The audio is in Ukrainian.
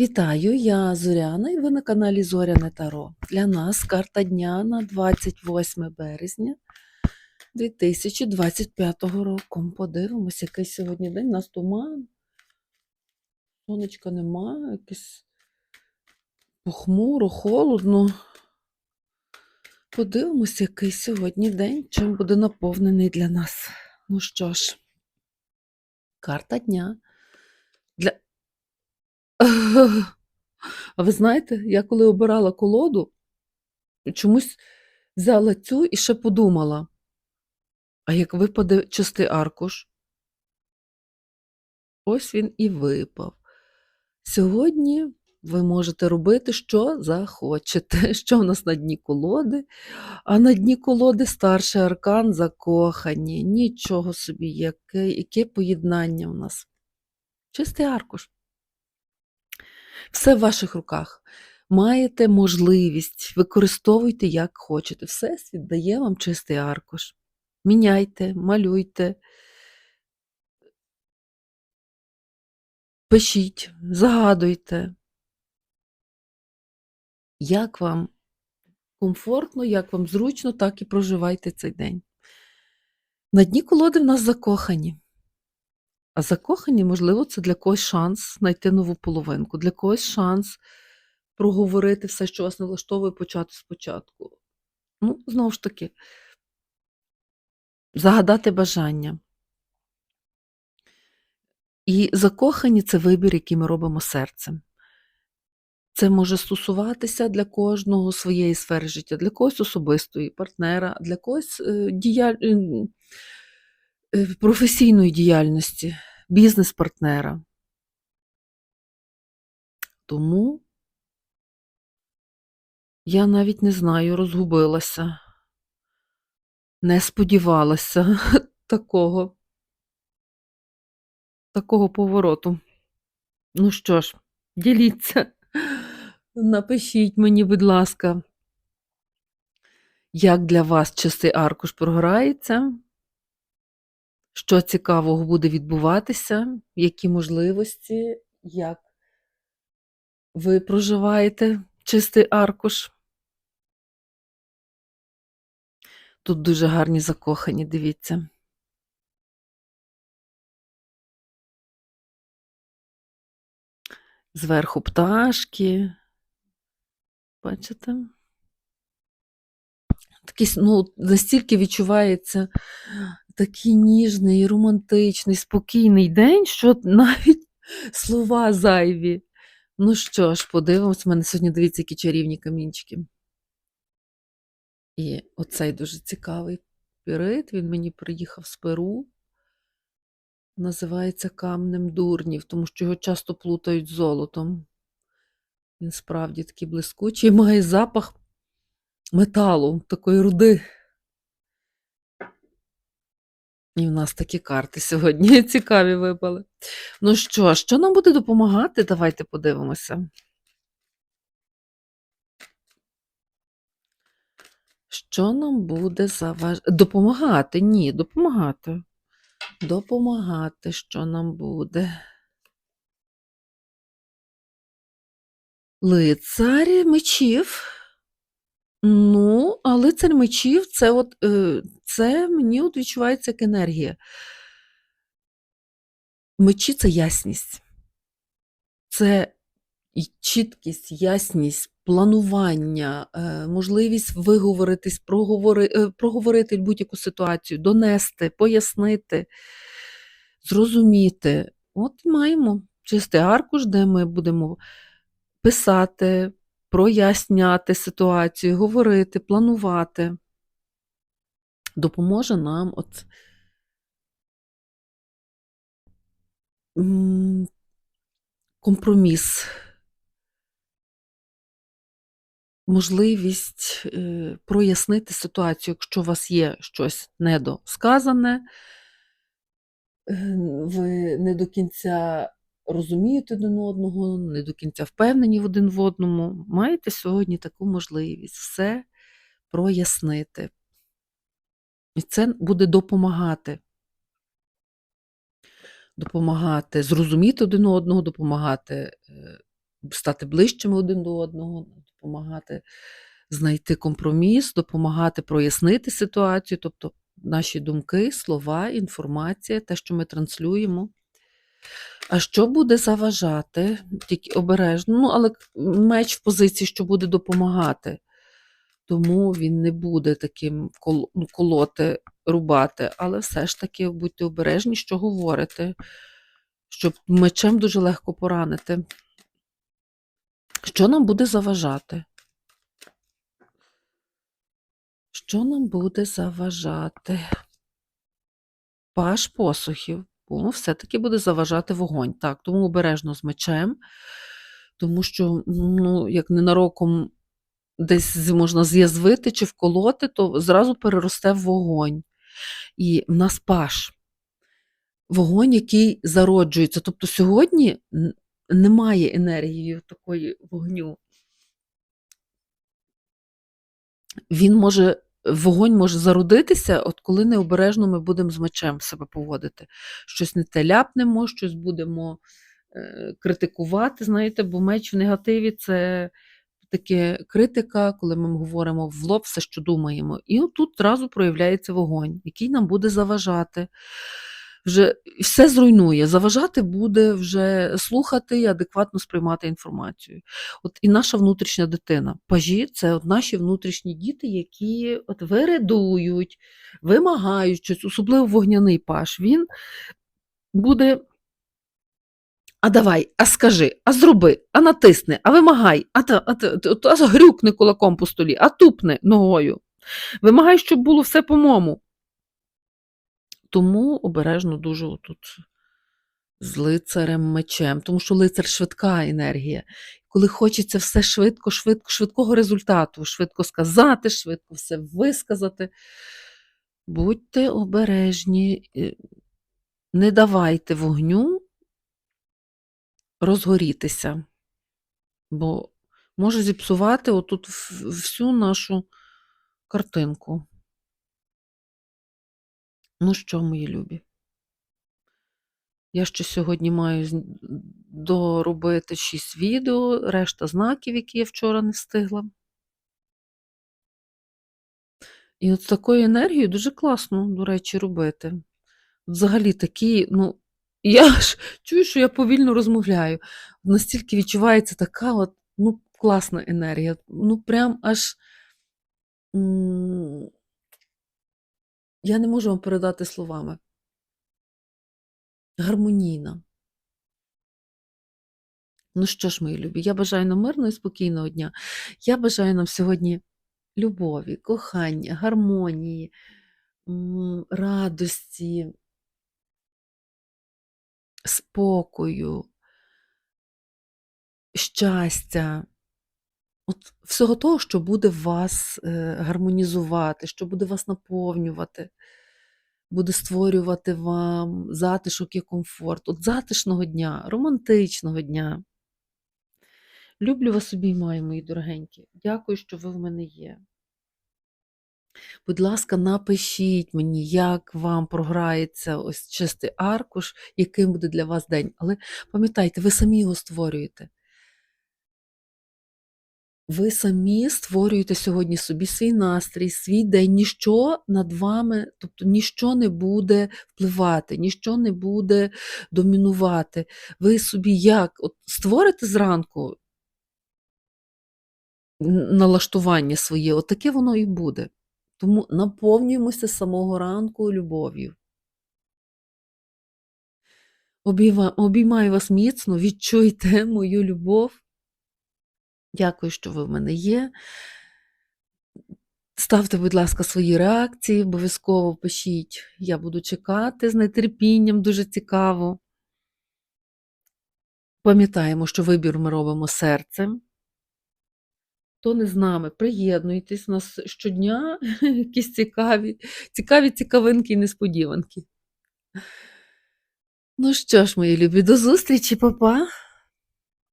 Вітаю, я Зоряна і ви на каналі Зоряне Таро. Для нас карта дня на 28 березня 2025 року. Подивимось, який сьогодні день. У нас туман. Сонечка нема, якесь похмуро, холодно. Подивимось, який сьогодні день, чим буде наповнений для нас. Ну що ж, карта дня. Для... А ви знаєте, я коли обирала колоду, чомусь взяла цю і ще подумала, а як випаде чистий аркуш? Ось він і випав. Сьогодні ви можете робити, що захочете. Що в нас на дні колоди? А на дні колоди старший аркан закохані. Нічого собі, яке, яке поєднання у нас. Чистий аркуш. Все в ваших руках. Маєте можливість, використовуйте як хочете. Всесвіт дає вам чистий аркуш. Міняйте, малюйте, пишіть, загадуйте. Як вам комфортно, як вам зручно, так і проживайте цей день. На дні колоди в нас закохані. А закохані, можливо, це для когось шанс знайти нову половинку, для когось шанс проговорити все, що вас не влаштовує, почати спочатку. Ну, знову ж таки, загадати бажання. І закохані це вибір, який ми робимо серцем. Це може стосуватися для кожного своєї сфери життя, для когось особистої, партнера, для когось е, діяль... е, професійної діяльності, бізнес-партнера. Тому я навіть не знаю, розгубилася, не сподівалася такого, такого повороту. Ну що ж, діліться, напишіть мені, будь ласка, як для вас чистий аркуш програється, що цікавого буде відбуватися, які можливості, як ви проживаєте чистий аркуш. Тут дуже гарні закохані, дивіться. Зверху пташки. Бачите? Такий, ну, настільки відчувається такий ніжний, романтичний, спокійний день, що навіть слова зайві. Ну що ж, подивимось, у мене сьогодні дивіться, які чарівні камінчики. І оцей дуже цікавий пірит, він мені приїхав з Перу. Називається камнем дурнів, тому що його часто плутають з золотом. Він справді такий блискучий, має запах металу, такої руди. І в нас такі карти сьогодні цікаві випали. Ну що, що нам буде допомагати? Давайте подивимося. Що нам буде заваж... допомагати? Ні, допомагати. Допомагати, що нам буде. Лицар мечів. Ну, а лицар мечів це от е, це мені от відчувається як енергія. Мечі це ясність. Це і чіткість, ясність, планування, е, можливість виговоритись, проговори, е, проговорити будь-яку ситуацію, донести, пояснити, зрозуміти. От маємо чистий аркуш, де ми будемо писати, проясняти ситуацію, говорити, планувати. Допоможе нам от компроміс, можливість е, прояснити ситуацію, якщо у вас є щось недосказане, е, ви не до кінця розумієте один одного, не до кінця впевнені в один в одному, маєте сьогодні таку можливість все прояснити. І це буде допомагати. Допомагати зрозуміти один одного, допомагати е, стати ближчими один до одного, допомагати знайти компроміс, допомагати прояснити ситуацію, тобто наші думки, слова, інформація, те, що ми транслюємо. А що буде заважати? Тільки обережно. Ну, але меч в позиції, що буде допомагати. Тому він не буде таким ну, колоти, рубати, але все ж таки будьте обережні, що говорите, щоб мечем дуже легко поранити. Що нам буде заважати? Що нам буде заважати? Паш посухів. Бо все-таки буде заважати вогонь. Так, тому обережно з мечем, тому що, ну, як ненароком десь можна з'язвити чи вколоти, то зразу переросте в вогонь. І в нас паш. Вогонь, який зароджується. Тобто сьогодні немає енергії такої вогню. Він може, вогонь може зародитися, от коли необережно ми будемо з мечем себе поводити. Щось не те ляпнемо, щось будемо е, критикувати, знаєте, бо меч в негативі це таке критика, коли ми говоримо в лоб все, що думаємо. І от тут одразу проявляється вогонь, який нам буде заважати. Вже все зруйнує. Заважати буде вже слухати і адекватно сприймати інформацію. От і наша внутрішня дитина. Пажі це от наші внутрішні діти, які от виридують, вимагають щось, особливо вогняний паш. Він буде. А давай, а скажи, а зроби, а натисни, а вимагай, а, та, а, та, а, грюкни кулаком по столі, а тупни ногою. Вимагай, щоб було все по-моєму. Тому обережно дуже отут з лицарем мечем, тому що лицар швидка енергія. Коли хочеться все швидко, швидко, швидкого результату, швидко сказати, швидко все висказати. Будьте обережні, е, не давайте вогню розгорітися, бо може зіпсувати отут всю нашу картинку. Ну що, мої любі? Я ще сьогодні маю доробити 6 відео, решта знаків, які я вчора не встигла. І от з такою енергією дуже класно, до речі, робити. Взагалі такі, ну, я ж чую, що я повільно розмовляю. Настільки відчувається така от, ну, класна енергія. Ну, прям аж. Я не можу вам передати словами. Гармонійна. Ну що ж, мої любі, я бажаю нам мирного і спокійного дня. Я бажаю нам сьогодні любові, кохання, гармонії, радості, спокою, щастя. От всього того, що буде вас е, гармонізувати, що буде вас наповнювати, буде створювати вам затишок і комфорт. От затишного дня, романтичного дня. Люблю вас обіймаю, мої дорогенькі. Дякую, що ви в мене є. Будь ласка, напишіть мені, як вам програється ось чистий аркуш, яким буде для вас день. Але пам'ятайте, ви самі його створюєте. Ви самі створюєте сьогодні собі свій настрій, свій день, ніщо над вами, тобто ніщо не буде впливати, ніщо не буде домінувати. Ви собі як от створите зранку налаштування своє, от таке воно і буде. Тому наповнюємося з самого ранку любов'ю. Обіймаю вас міцно, відчуйте мою любов. Дякую, що ви в мене є. Ставте, будь ласка, свої реакції, обов'язково пишіть. Я буду чекати з нетерпінням, дуже цікаво. Пам'ятаємо, що вибір ми робимо серцем. Хто не з нами, приєднуйтесь, у нас щодня якісь цікаві, цікаві цікавинки і несподіванки. Ну що ж, мої любі, до зустрічі, папа!